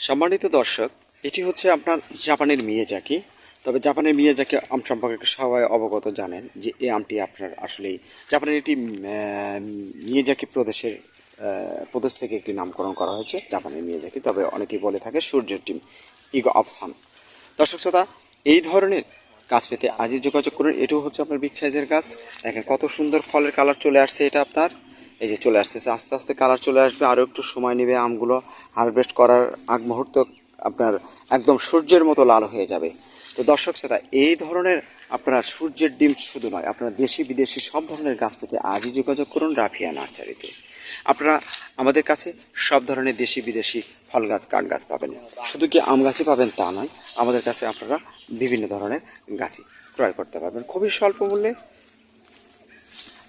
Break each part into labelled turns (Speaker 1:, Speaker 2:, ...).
Speaker 1: সম্মানিত দর্শক এটি হচ্ছে আপনার জাপানের মিয়াজাকি। তবে জাপানের মিয়াজাকি আম সম্পর্কে সবাই অবগত জানেন যে এই আমটি আপনার আসলেই জাপানের আহ, মিয়াজাকি প্রদেশের প্রদেশ থেকে একটি নামকরণ করা হয়েছে জাপানের মিয়াজাকি। তবে অনেকেই বলে থাকে সূর্যের টিম ইগো অফ সান দর্শক শ্রোতা এই ধরনের গাছ পেতে আজই যোগাযোগ করুন। এটাও হচ্ছে আপনার বিগ সাইজের গাছ। দেখেন কত সুন্দর ফলের কালার চলে আসছে এটা আপনার। এই যে চলে আসতেছে, আস্তে আস্তে কালার চলে আসবে আরও একটু সময় নেবে আমগুলো হারভেস্ট করার আগ মুহূর্ত আপনার একদম সূর্যের মতো লাল হয়ে যাবে। তো দর্শক শ্রোতা, এই ধরনের আপনার সূর্যের ডিম শুধু নয়, আপনারা দেশি বিদেশি সব ধরনের গাছ পেতে আজই যোগাযোগ করুন রাফিয়া নার্সারিতে। আপনারা আমাদের কাছে সব ধরনের দেশি বিদেশি ফল গাছ, কাঠ গাছ পাবেন। শুধু কি আম গাছই পাবেন তা নয়, আমাদের কাছে আপনারা বিভিন্ন ধরনের গাছই ক্রয় করতে পারবেন। খুবই স্বল্প মূল্যে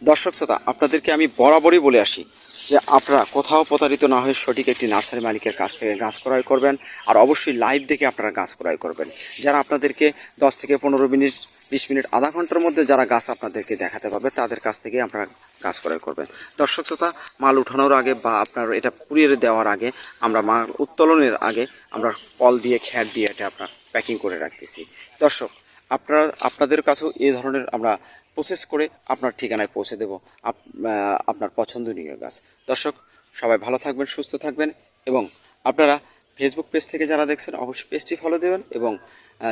Speaker 1: দর্শক শ্রোতা, আপনাদেরকে আমি বরাবরই বলে আসি যে আপনারা কোথাও প্রতারিত না হয়ে সঠিক একটি নার্সারি মালিকের কাছ থেকে গাছ ক্রয় করবেন আর অবশ্যই লাইভ দেখে আপনারা গাছ ক্রয় করবেন। যারা আপনাদেরকে দশ থেকে পনেরো মিনিট, বিশ মিনিট, আধা ঘণ্টার মধ্যে যারা গাছ আপনাদেরকে দেখাতে পারবে তাদের কাছ থেকে আপনারা গাছ ক্রয় করবেন। দর্শক শ্রোতা, মাল উঠানোর আগে বা আপনার এটা পুড়িয়ে দেওয়ার আগে আমরা মাল উত্তোলনের আগে আমরা কল দিয়ে খ্যাট দিয়ে এটা আপনার প্যাকিং করে রাখতেছি। দর্শক আপনারা, আপনাদের কাছেও এ ধরনের আমরা প্রসেস করে আপনার ঠিকানায় পৌঁছে দেব, আপ- আপনার পছন্দনীয় গাছ। দর্শক, সবাই ভালো থাকবেন, সুস্থ থাকবেন এবং আপনারা ফেসবুক পেজ থেকে যারা দেখছেন, অবশ্যই পেজটি ফলো দেবেন এবং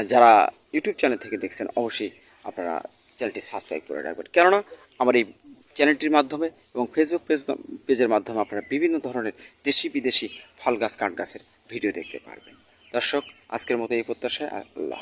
Speaker 1: যারা ইউটিউব চ্যানেল থেকে দেখছেন, অবশ্যই আপনারা চ্যানেলটি সাবস্ক্রাইব করে রাখবেন। কেননা, আমার এই চ্যানেলটির মাধ্যমে এবং ফেসবুক পেজ পেজের মাধ্যমে আপনারা বিভিন্ন ধরনের দেশি বিদেশি ফল গাছ, কাঠ গাছের ভিডিও দেখতে পারবেন। দর্শক, আজকের মতো এই প্রত্যাশায় আল্লাহ।